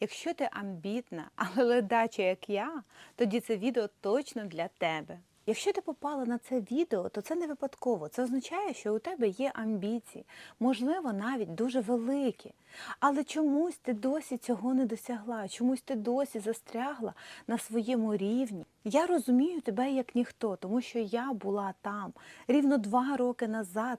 Якщо ти амбітна, але ледача, як я, тоді це відео точно для тебе. Якщо ти попала на це відео, то це не випадково. Це означає, що у тебе є амбіції, можливо, навіть дуже великі. Але чомусь ти досі цього не досягла, чомусь ти досі застрягла на своєму рівні. Я розумію тебе як ніхто, тому що я була там рівно два роки назад.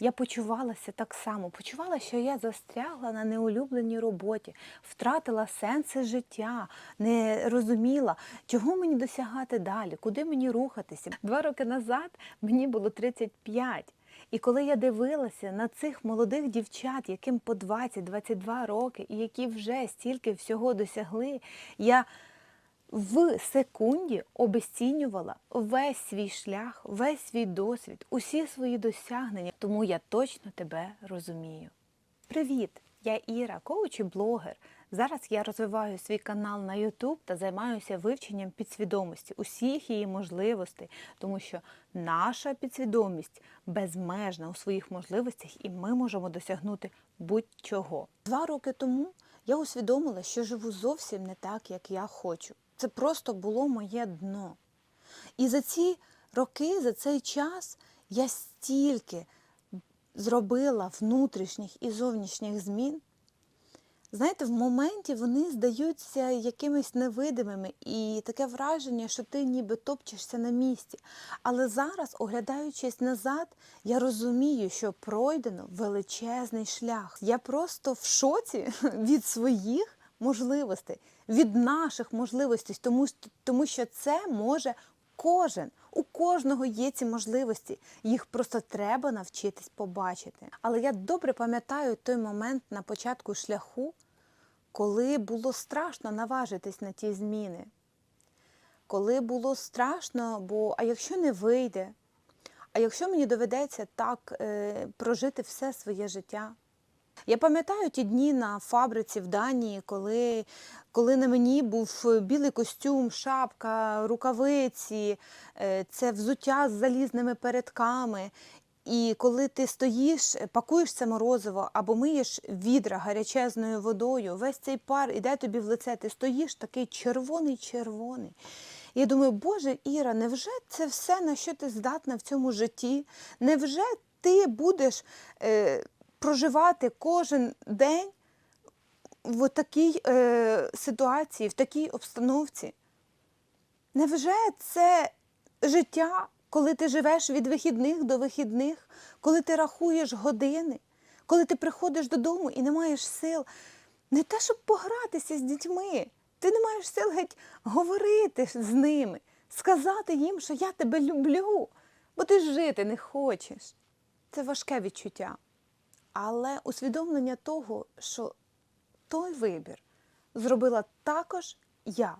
Я почувалася так само, почувала, що я застрягла на неулюбленій роботі, втратила сенси життя, не розуміла, чого мені досягати далі, куди мені рухатися. Два роки назад мені було 35. І коли я дивилася на цих молодих дівчат, яким по 20-22 роки, і які вже стільки всього досягли, я в секунді обесцінювала весь свій шлях, весь свій досвід, усі свої досягнення. Тому я точно тебе розумію. Привіт! Я Іра, коуч і блогер. Зараз я розвиваю свій канал на YouTube та займаюся вивченням підсвідомості, усіх її можливостей, тому що наша підсвідомість безмежна у своїх можливостях, і ми можемо досягнути будь-чого. Два роки тому я усвідомила, що живу зовсім не так, як я хочу. Це просто було моє дно. І за ці роки, за цей час я стільки зробила внутрішніх і зовнішніх змін. Знаєте, в моменті вони здаються якимись невидимими, і таке враження, що ти ніби топчешся на місці. Але зараз, оглядаючись назад, я розумію, що пройдено величезний шлях. Я просто в шоці від своїх можливостей, від наших можливостей, тому, тому що це може кожен. У кожного є ці можливості, їх просто треба навчитись побачити. Але я добре пам'ятаю той момент на початку шляху, коли було страшно наважитись на ті зміни. Коли було страшно, бо а якщо не вийде, а якщо мені доведеться так е, прожити все своє життя? Я пам'ятаю ті дні на фабриці в Данії, коли, коли на мені був білий костюм, шапка, рукавиці, е, це взуття з залізними передками. І коли ти стоїш, пакуєш це морозиво або миєш відра гарячезною водою, весь цей пар іде тобі в лице, ти стоїш такий червоний-червоний. Я думаю, Боже Іра, невже це все, на що ти здатна в цьому житті? Невже ти будеш е, проживати кожен день в такій е, ситуації, в такій обстановці? Невже це життя, коли ти живеш від вихідних до вихідних, коли ти рахуєш години, коли ти приходиш додому і не маєш сил не те, щоб погратися з дітьми, ти не маєш сил геть говорити з ними, сказати їм, що я тебе люблю, бо ти жити не хочеш. Це важке відчуття. Але усвідомлення того, що той вибір зробила також я.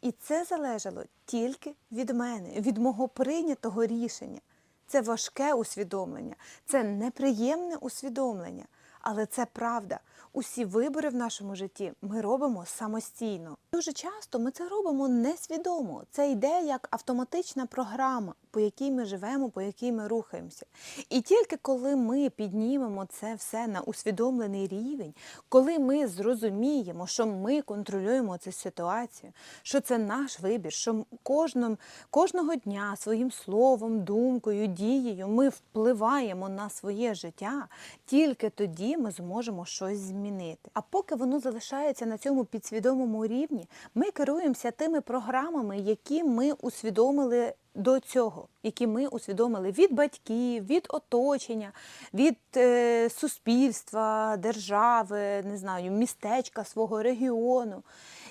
І це залежало тільки від мене, від мого прийнятого рішення. Це важке усвідомлення, це неприємне усвідомлення, але це правда. Усі вибори в нашому житті ми робимо самостійно. Дуже часто ми це робимо несвідомо. Це йде як автоматична програма, по якій ми живемо, по якій ми рухаємося. І тільки коли ми піднімемо це все на усвідомлений рівень, коли ми зрозуміємо, що ми контролюємо цю ситуацію, що це наш вибір, що кожним, кожного дня своїм словом, думкою, дією ми впливаємо на своє життя, тільки тоді ми зможемо щось змінити. А поки воно залишається на цьому підсвідомому рівні, ми керуємося тими програмами, які ми усвідомили до цього, які ми усвідомили від батьків, від оточення, від е, суспільства, держави, не знаю, містечка свого регіону.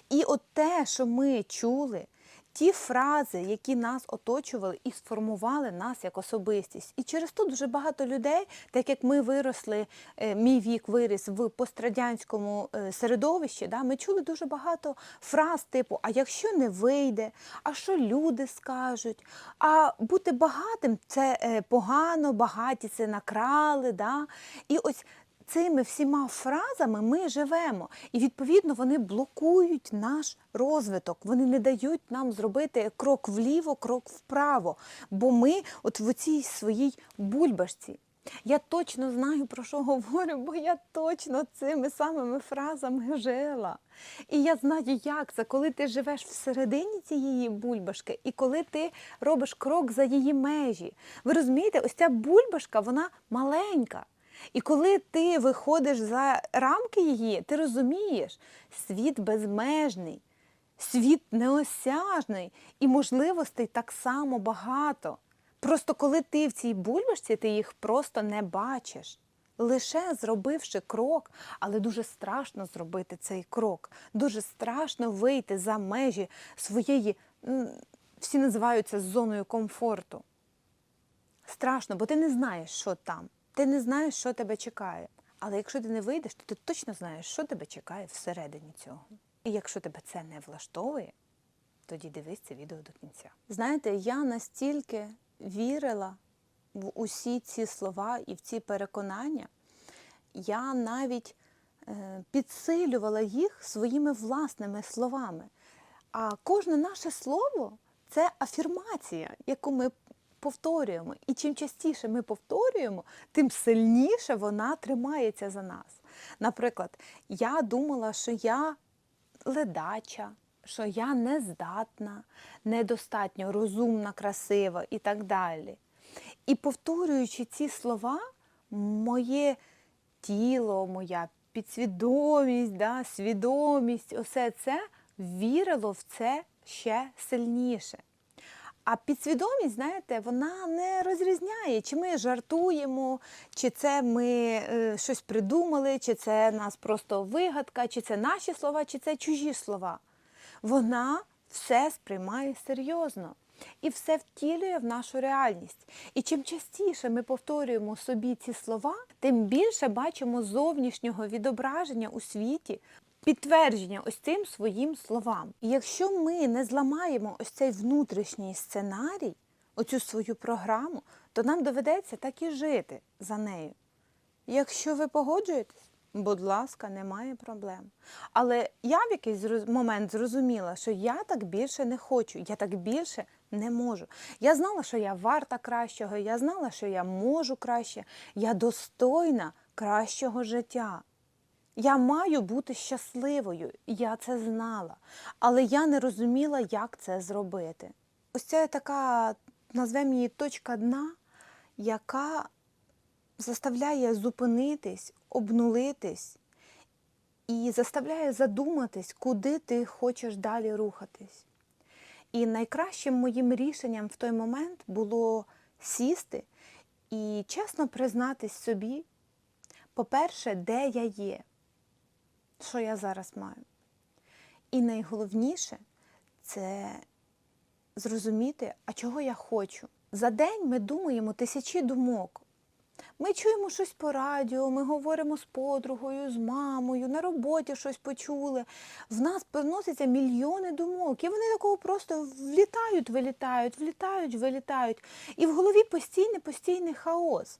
І от те, що ми чули, ті фрази, які нас оточували і сформували нас як особистість. І через то дуже багато людей, так як ми виросли, е, мій вік виріс в пострадянському е, середовищі, да, ми чули дуже багато фраз типу: а якщо не вийде, а що люди скажуть, а бути багатим це е, погано, багаті це накрали. Да? І ось цими всіма фразами ми живемо, і відповідно вони блокують наш розвиток. Вони не дають нам зробити крок вліво, крок вправо. Бо ми, от в цій своїй бульбашці. Я точно знаю, про що говорю, бо я точно цими самими фразами жила. І я знаю, як це, коли ти живеш всередині цієї бульбашки, і коли ти робиш крок за її межі. Ви розумієте, ось ця бульбашка, вона маленька. І коли ти виходиш за рамки її, ти розумієш, світ безмежний, світ неосяжний, і можливостей так само багато. Просто коли ти в цій бульбашці, ти їх просто не бачиш. Лише зробивши крок, але дуже страшно зробити цей крок. Дуже страшно вийти за межі своєї, всі називають це зоною комфорту. Страшно, бо ти не знаєш, що там. Ти не знаєш, що тебе чекає. Але якщо ти не вийдеш, то ти точно знаєш, що тебе чекає всередині цього. І якщо тебе це не влаштовує, тоді дивись це відео до кінця. Знаєте, я настільки вірила в усі ці слова і в ці переконання, я навіть е, підсилювала їх своїми власними словами. А кожне наше слово це афірмація, яку ми повторюємо. І чим частіше ми повторюємо, тим сильніше вона тримається за нас. Наприклад, я думала, що я ледача, що я нездатна, недостатньо розумна, красива і так далі. І повторюючи ці слова, моє тіло, моя підсвідомість, да, свідомість, усе це вірило в це ще сильніше. А підсвідомість, знаєте, вона не розрізняє, чи ми жартуємо, чи це ми е, щось придумали, чи це нас просто вигадка, чи це наші слова, чи це чужі слова. Вона все сприймає серйозно і все втілює в нашу реальність. І чим частіше ми повторюємо собі ці слова, тим більше бачимо зовнішнього відображення у світі, підтвердження ось цим своїм словам. І якщо ми не зламаємо ось цей внутрішній сценарій, оцю свою програму, то нам доведеться так і жити за нею. Якщо ви погоджуєтесь, будь ласка, немає проблем. Але я в якийсь момент зрозуміла, що я так більше не хочу, я так більше не можу. Я знала, що я варта кращого, я знала, що я можу краще, я достойна кращого життя. Я маю бути щасливою, я це знала, але я не розуміла, як це зробити. Ось це така, назвемо її точка дна, яка заставляє зупинитись, обнулитись і заставляє задуматись, куди ти хочеш далі рухатись. І найкращим моїм рішенням в той момент було сісти і чесно признатись собі, по-перше, де я є, що я зараз маю. І найголовніше це зрозуміти, а чого я хочу. За день ми думаємо тисячі думок. Ми чуємо щось по радіо, ми говоримо з подругою, з мамою, на роботі щось почули. В нас переносяться мільйони думок, і вони такого просто влітають, вилітають, влітають, вилітають. І в голові постійний, постійний хаос.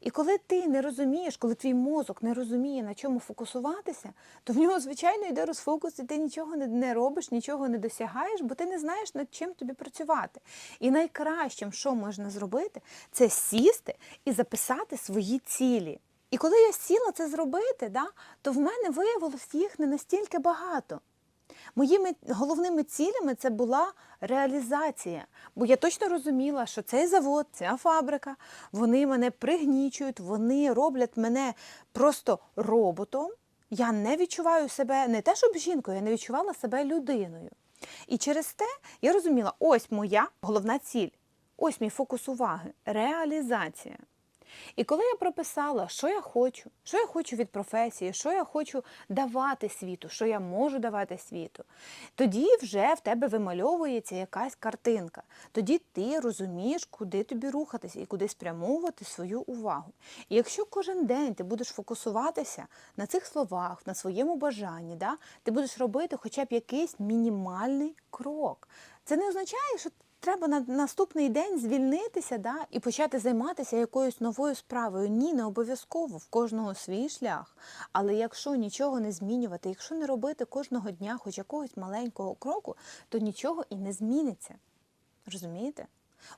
І коли ти не розумієш, коли твій мозок не розуміє, на чому фокусуватися, то в нього, звичайно, йде розфокус, і ти нічого не, робиш, нічого не досягаєш, бо ти не знаєш, над чим тобі працювати. І найкращим, що можна зробити, це сісти і записати свої цілі. І коли я сіла це зробити, да, то в мене виявилось їх не настільки багато. Моїми головними цілями це була реалізація, бо я точно розуміла, що цей завод, ця фабрика, вони мене пригнічують, вони роблять мене просто роботом. Я не відчуваю себе не те, щоб жінкою, я не відчувала себе людиною. І через те я розуміла, ось моя головна ціль, ось мій фокус уваги реалізація. І коли я прописала, що я хочу, що я хочу від професії, що я хочу давати світу, що я можу давати світу, тоді вже в тебе вимальовується якась картинка. Тоді ти розумієш, куди тобі рухатися і куди спрямовувати свою увагу. І якщо кожен день ти будеш фокусуватися на цих словах, на своєму бажанні, да, ти будеш робити хоча б якийсь мінімальний крок. Це не означає, що треба на наступний день звільнитися да, і почати займатися якоюсь новою справою. Ні, не обов'язково в кожного свій шлях. Але якщо нічого не змінювати, якщо не робити кожного дня хоч якогось маленького кроку, то нічого і не зміниться. Розумієте?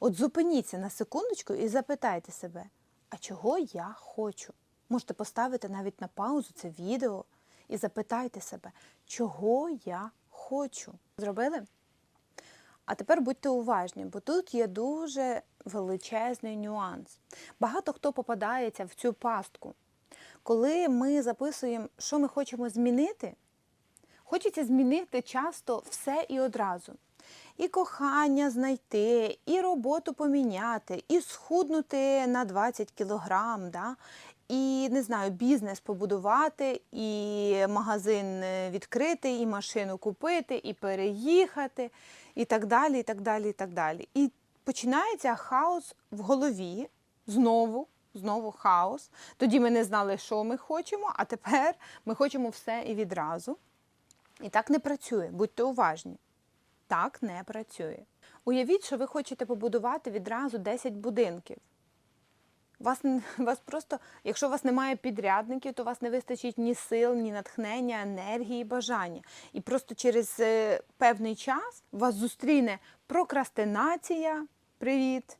От зупиніться на секундочку і запитайте себе, а чого я хочу? Можете поставити навіть на паузу це відео і запитайте себе, чого я хочу. Зробили? А тепер будьте уважні, бо тут є дуже величезний нюанс. Багато хто попадається в цю пастку. Коли ми записуємо, що ми хочемо змінити, хочеться змінити часто все і одразу. І кохання знайти, і роботу поміняти, і схуднути на 20 кілограм, да? і не знаю, бізнес побудувати, і магазин е, відкрити, і машину купити, і переїхати, і так далі, і так далі, і так далі. І починається хаос в голові знову. Знову хаос. Тоді ми не знали, що ми хочемо, а тепер ми хочемо все і відразу. І так не працює. Будьте уважні. Так не працює. Уявіть, що ви хочете побудувати відразу 10 будинків. Вас, вас просто, якщо у вас немає підрядників, то у вас не вистачить ні сил, ні натхнення, енергії, бажання. І просто через е, певний час вас зустріне прокрастинація, привіт,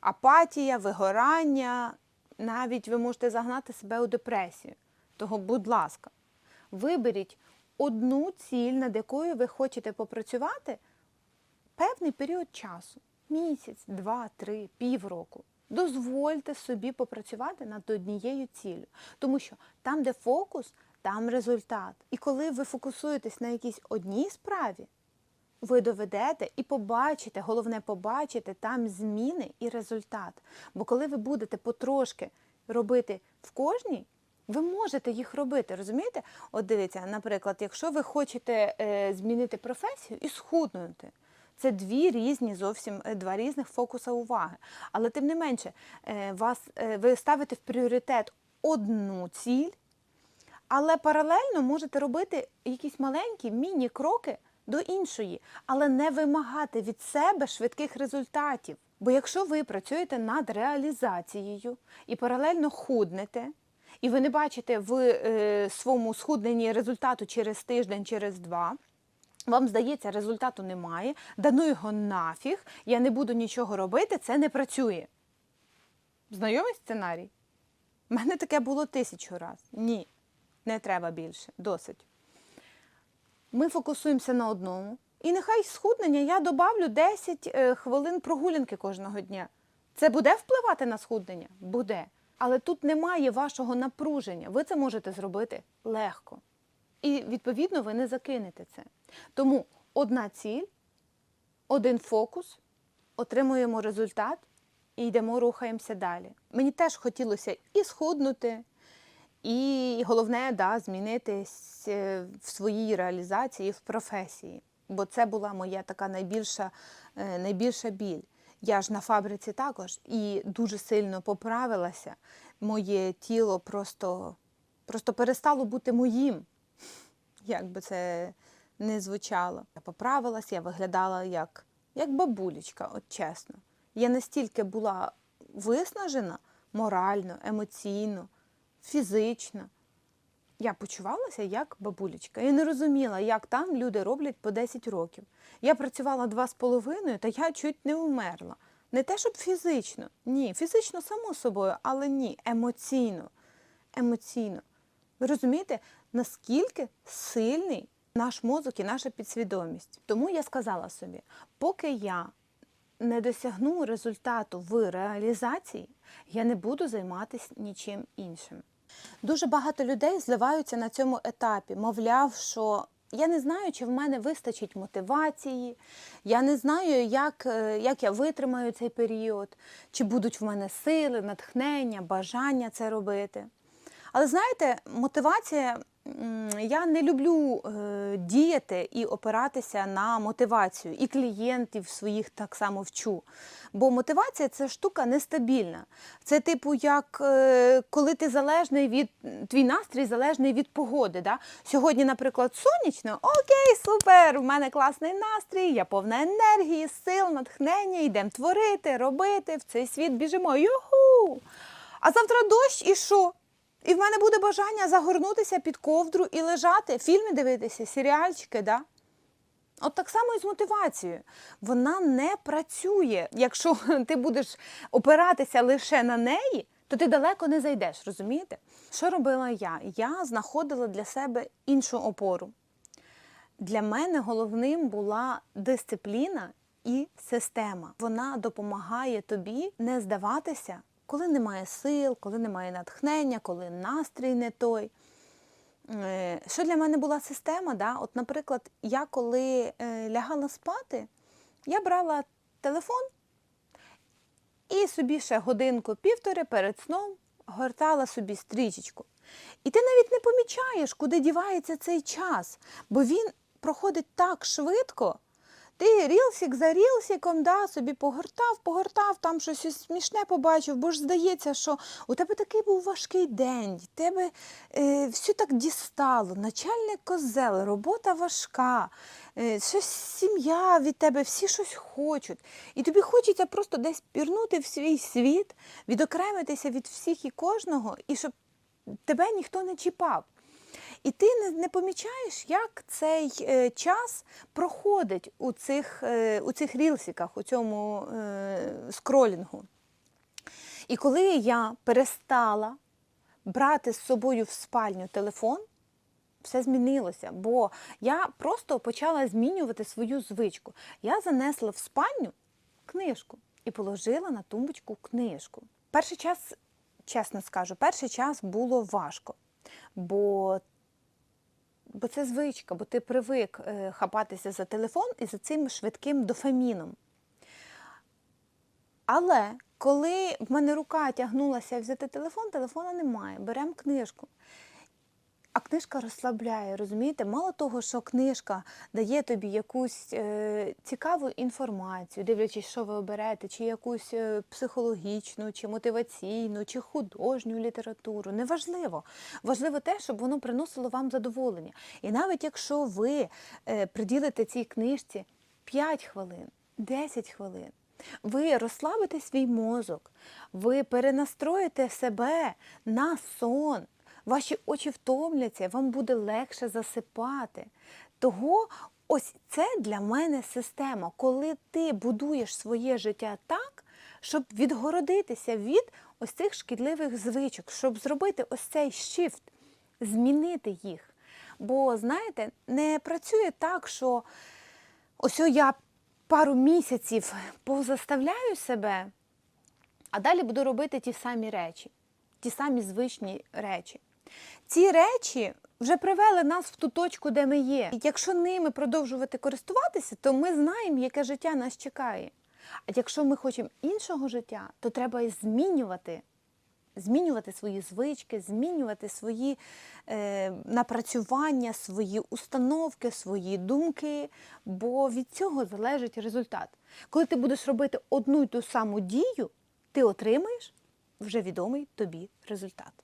апатія, вигорання. Навіть ви можете загнати себе у депресію. Того, будь ласка, виберіть одну ціль, над якою ви хочете попрацювати певний період часу місяць, два, три, півроку. Дозвольте собі попрацювати над однією ціллю. Тому що там, де фокус, там результат. І коли ви фокусуєтесь на якійсь одній справі, ви доведете і побачите, головне побачите там зміни і результат. Бо коли ви будете потрошки робити в кожній, ви можете їх робити, розумієте? От дивіться, наприклад, якщо ви хочете е, змінити професію і схуднути, це дві різні зовсім е, два різних фокуса уваги. Але тим не менше, е, вас, е, ви ставите в пріоритет одну ціль, але паралельно можете робити якісь маленькі міні-кроки до іншої, але не вимагати від себе швидких результатів. Бо якщо ви працюєте над реалізацією і паралельно худнете, і ви не бачите в е, своєму схудненні результату через тиждень, через два. Вам здається, результату немає, дану його нафіг, я не буду нічого робити, це не працює. Знайомий сценарій? У мене таке було тисячу разів. Ні, не треба більше, досить. Ми фокусуємося на одному. І нехай схуднення я добавлю 10 е, хвилин прогулянки кожного дня. Це буде впливати на схуднення? Буде. Але тут немає вашого напруження. Ви це можете зробити легко. І відповідно ви не закинете це. Тому одна ціль, один фокус, отримуємо результат і йдемо, рухаємося далі. Мені теж хотілося і схуднути, і головне, да, змінитись е, в своїй реалізації, в професії. Бо це була моя така найбільша, е, найбільша біль. Я ж на фабриці також і дуже сильно поправилася. Моє тіло просто, просто перестало бути моїм як би це не звучало. Я поправилась, я виглядала як, як бабулечка, от чесно. Я настільки була виснажена морально, емоційно, фізично. Я почувалася як бабулечка. Я не розуміла, як там люди роблять по 10 років. Я працювала два з половиною, та я чуть не вмерла. Не те, щоб фізично. Ні, фізично само собою, але ні, емоційно. Емоційно. Ви розумієте, наскільки сильний наш мозок і наша підсвідомість? Тому я сказала собі, поки я не досягну результату в реалізації, я не буду займатися нічим іншим. Дуже багато людей зливаються на цьому етапі, мовляв, що я не знаю, чи в мене вистачить мотивації, я не знаю, як, е, як я витримаю цей період, чи будуть в мене сили, натхнення, бажання це робити. Але знаєте, мотивація, я не люблю е, діяти і опиратися на мотивацію, і клієнтів своїх так само вчу. Бо мотивація це штука нестабільна. Це типу, як е, коли ти залежний від твій настрій залежний від погоди. Да? Сьогодні, наприклад, сонячно, окей, супер, в мене класний настрій, я повна енергії, сил, натхнення, йдемо творити, робити, в цей світ біжимо. Юху! А завтра дощ і що? І в мене буде бажання загорнутися під ковдру і лежати, фільми дивитися, серіальчики, да? От так само і з мотивацією. Вона не працює. Якщо ти будеш опиратися лише на неї, то ти далеко не зайдеш, розумієте? Що робила я? Я знаходила для себе іншу опору. Для мене головним була дисципліна і система. Вона допомагає тобі не здаватися, коли немає сил, коли немає натхнення, коли настрій не той. Е, Що для мене була система? Да? От, наприклад, я коли е, лягала спати, я брала телефон і собі ще годинку-півтори перед сном гортала собі стрічечку. І ти навіть не помічаєш, куди дівається цей час, бо він проходить так швидко. Ти рілсик за рілсиком да, собі погортав, погортав, там щось смішне побачив, бо ж здається, що у тебе такий був важкий день, тебе е, все так дістало, начальник козел, робота важка, е, щось сім'я від тебе, всі щось хочуть. І тобі хочеться просто десь пірнути в свій світ, відокремитися від всіх і кожного, і щоб тебе ніхто не чіпав. І ти не, помічаєш, як цей е, час проходить у цих, е, у цих рілсиках, у цьому е, скролінгу. І коли я перестала брати з собою в спальню телефон, все змінилося, бо я просто почала змінювати свою звичку. Я занесла в спальню книжку і положила на тумбочку книжку. Перший час, чесно скажу, перший час було важко, бо Бо це звичка, бо ти привик е, хапатися за телефон і за цим швидким дофаміном. Але коли в мене рука тягнулася взяти телефон, телефона немає. Беремо книжку. А книжка розслабляє, розумієте? Мало того, що книжка дає тобі якусь е, цікаву інформацію, дивлячись, що ви оберете, чи якусь е, психологічну, чи мотиваційну, чи художню літературу. Неважливо. Важливо те, щоб воно приносило вам задоволення. І навіть якщо ви е, приділите цій книжці 5 хвилин, 10 хвилин. Ви розслабите свій мозок, ви перенастроїте себе на сон, ваші очі втомляться, вам буде легше засипати. Того ось це для мене система, коли ти будуєш своє життя так, щоб відгородитися від ось цих шкідливих звичок, щоб зробити ось цей shift, змінити їх. Бо, знаєте, не працює так, що ось я пару місяців позаставляю себе, а далі буду робити ті самі речі, ті самі звичні речі. Ці речі вже привели нас в ту точку, де ми є. Якщо ними продовжувати користуватися, то ми знаємо, яке життя нас чекає. А якщо ми хочемо іншого життя, то треба і змінювати. Змінювати свої звички, змінювати свої е, напрацювання, свої установки, свої думки, бо від цього залежить результат. Коли ти будеш робити одну й ту саму дію, ти отримаєш вже відомий тобі результат.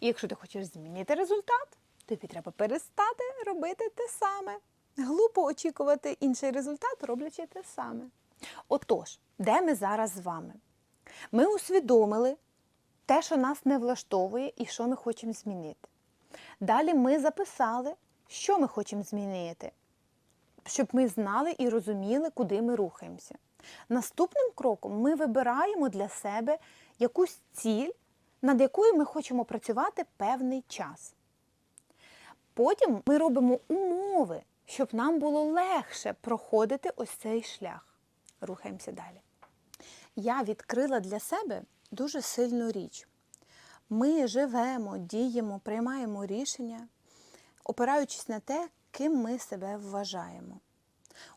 І якщо ти хочеш змінити результат, тобі треба перестати робити те саме. Глупо очікувати інший результат, роблячи те саме. Отож, де ми зараз з вами? Ми усвідомили те, що нас не влаштовує і що ми хочемо змінити. Далі ми записали, що ми хочемо змінити, щоб ми знали і розуміли, куди ми рухаємося. Наступним кроком ми вибираємо для себе якусь ціль, над якою ми хочемо працювати певний час. Потім ми робимо умови, щоб нам було легше проходити ось цей шлях. Рухаємося далі. Я відкрила для себе дуже сильну річ. Ми живемо, діємо, приймаємо рішення, опираючись на те, ким ми себе вважаємо.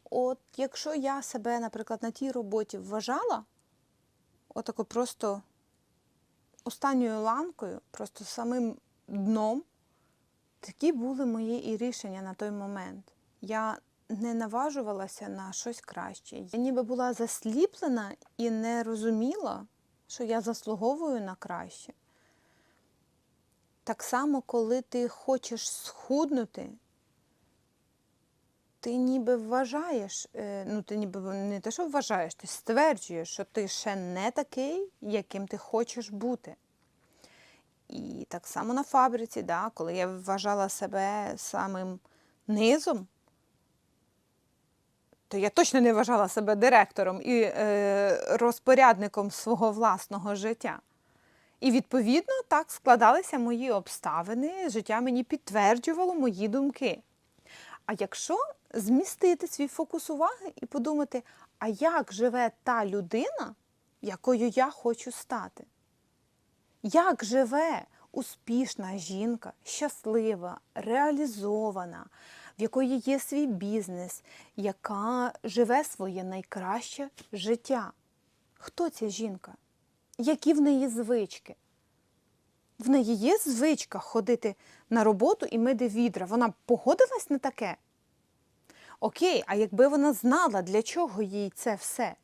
От якщо я себе, наприклад, на тій роботі вважала, отако просто останньою ланкою, просто самим дном, такі були мої і рішення на той момент. Я не наважувалася на щось краще. Я ніби була засліплена і не розуміла, що я заслуговую на краще. Так само, коли ти хочеш схуднути, ти ніби вважаєш, е, ну ти ніби не те, що вважаєш, ти стверджуєш, що ти ще не такий, яким ти хочеш бути. І так само на фабриці, да, коли я вважала себе самим низом, то я точно не вважала себе директором і е, розпорядником свого власного життя. І відповідно так складалися мої обставини, життя мені підтверджувало мої думки. А якщо змістити свій фокус уваги і подумати, а як живе та людина, якою я хочу стати? Як живе успішна жінка, щаслива, реалізована, в якої є свій бізнес, яка живе своє найкраще життя? Хто ця жінка? Які в неї звички? В неї є звичка ходити на роботу і мити відра. Вона погодилась на таке? Окей, а якби вона знала, для чого їй це все?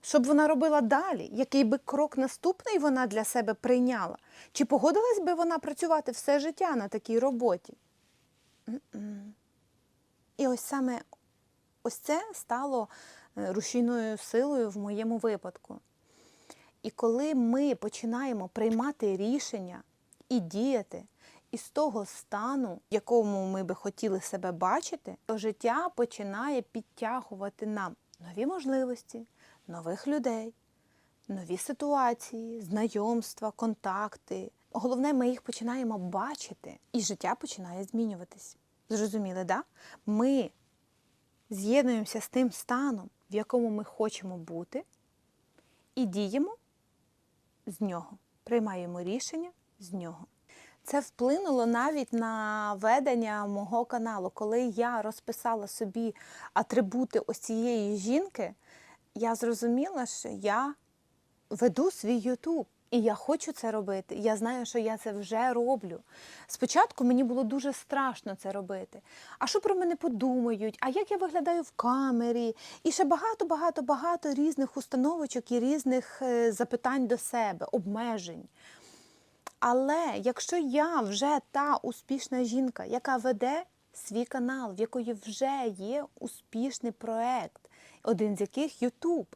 Щоб вона робила далі, який би крок наступний вона для себе прийняла? Чи погодилась би вона працювати все життя на такій роботі? І ось саме ось це стало е, рушійною силою в моєму випадку. І коли ми починаємо приймати рішення і діяти із того стану, в якому ми би хотіли себе бачити, то життя починає підтягувати нам нові можливості, нових людей, нові ситуації, знайомства, контакти. Головне, ми їх починаємо бачити, і життя починає змінюватись. Зрозуміли, да? Ми з'єднуємося з тим станом, в якому ми хочемо бути, і діємо з нього, приймаємо рішення з нього. Це вплинуло навіть на ведення мого каналу. Коли я розписала собі атрибути ось цієї жінки, я зрозуміла, що я веду свій Ютуб. І я хочу це робити. Я знаю, що я це вже роблю. Спочатку мені було дуже страшно це робити. А що про мене подумають? А як я виглядаю в камері? І ще багато, багато, різних установочок і різних е, запитань до себе, обмежень. Але якщо я вже та успішна жінка, яка веде свій канал, в якої вже є успішний проект, один з яких Ютуб,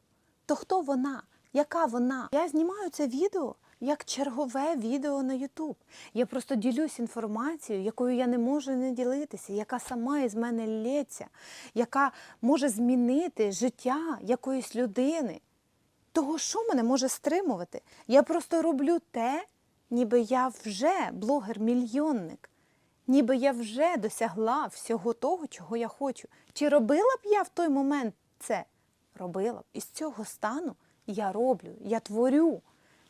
то хто вона? Яка вона? Я знімаю це відео як чергове відео на Ютуб. Я просто ділюсь інформацією, якою я не можу не ділитися, яка сама із мене лється, яка може змінити життя якоїсь людини. Того, що мене може стримувати? Я просто роблю те, ніби я вже блогер-мільйонник, ніби я вже досягла всього того, чого я хочу. Чи робила б я в той момент це? Робила б. Із цього стану я роблю, я творю.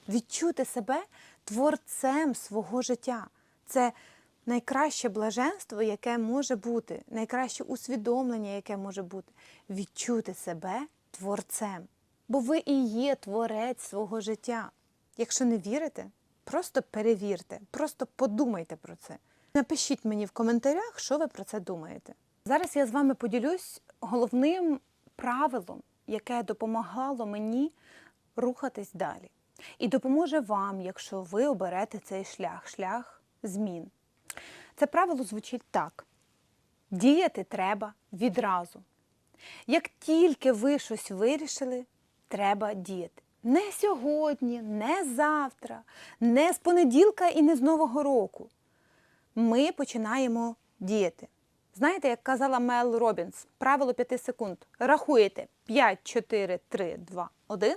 Відчути себе творцем свого життя. Це найкраще блаженство, яке може бути, найкраще усвідомлення, яке може бути. Відчути себе творцем. Бо ви і є творець свого життя. Якщо не вірите, просто перевірте, просто подумайте про це. Напишіть мені в коментарях, що ви про це думаєте. Зараз я з вами поділюсь головним правилом, яке допомагало мені рухатись далі. І допоможе вам, якщо ви оберете цей шлях, шлях змін. Це правило звучить так: діяти треба відразу. Як тільки ви щось вирішили, треба діяти. Не сьогодні, не завтра, не з понеділка і не з Нового року. Ми починаємо діяти. Знаєте, як казала Мел Робінс, правило 5 секунд. Рахуєте 5, 4, 3, 2, 1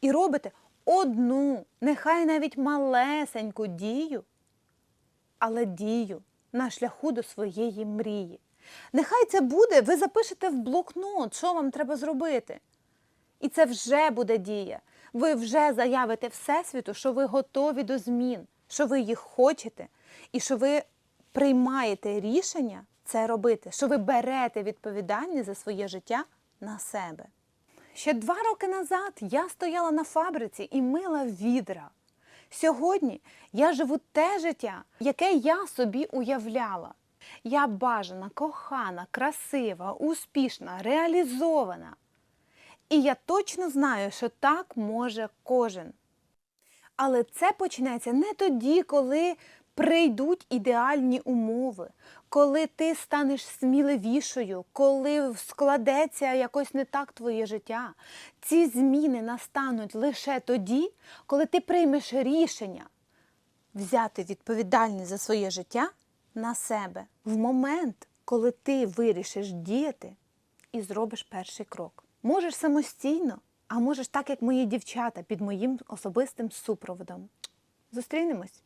і робите одну, нехай навіть малесеньку дію, але дію на шляху до своєї мрії. Нехай це буде, ви запишете в блокнот, що вам треба зробити. І це вже буде дія. Ви вже заявите Всесвіту, що ви готові до змін, що ви їх хочете, і що ви приймаєте рішення це робити, що ви берете відповідальність за своє життя на себе. Ще два роки назад я стояла на фабриці і мила відра. Сьогодні я живу те життя, яке я собі уявляла. Я бажана, кохана, красива, успішна, реалізована. І я точно знаю, що так може кожен. Але це почнеться не тоді, коли прийдуть ідеальні умови, коли ти станеш сміливішою, коли складеться якось не так твоє життя. Ці зміни настануть лише тоді, коли ти приймеш рішення взяти відповідальність за своє життя на себе в момент, коли ти вирішиш діяти і зробиш перший крок. Можеш самостійно, А можеш так, як мої дівчата, під моїм особистим супроводом. Зустрінемось!